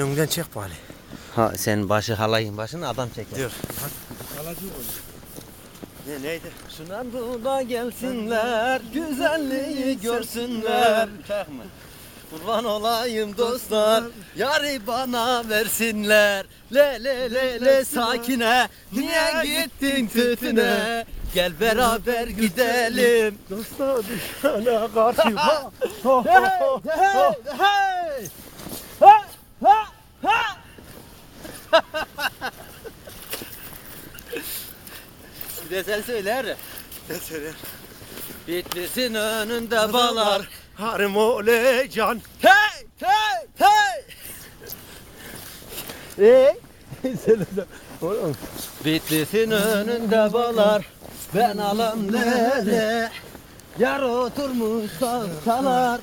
Önümden çek bari. Ha sen başı halayın başını adam çeker. Diyor. Ne neydi? Şuna da gelsinler, güzelliği görsünler. Çakma. Kurban olayım dostlar, yarı bana versinler. Le le le le sakine, niye gittin tütüne? Gel beraber gidelim. Dosta düşmana karşı. Hey, hey, hey! Ha, ha, ha! Sen söyler. Ne söyle? Bitlis'in önünde balar. Harim ole can. Hey, hey, hey! Eee? Oğlum. Bitlis'in önünde balar. Ben alam lele. Yar oturmuş salsalar.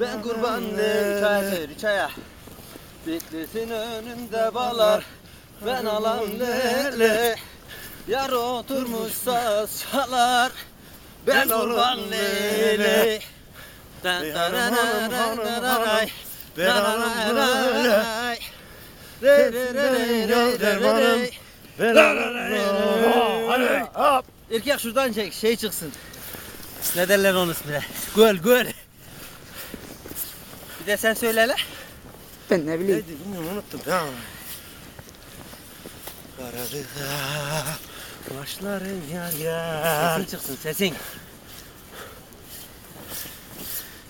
Ben kurban ne çaya söyle çaya. Bitlis'in önünde balar. Ben alam lele. Yar oturmuş salsalar. Ben. Hadi hop. Erkek şuradan çek şey çıksın. Ne derler onun ismine? Göl göl. Bir de sen söyle hele. Ben ne bileyim. Neydi bilmiyorum unuttum. Ya. Karadığa başların yar yar. Sesin çıksın sesin.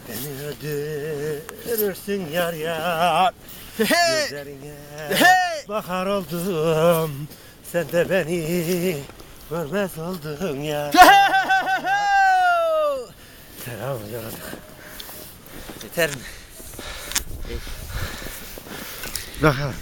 Beni öldürürsün yar yar. Hey! Gözlerine Hey! bakar oldum. Sen de beni görmez oldun ya. Selam canım. Yeter mi? Bakalım.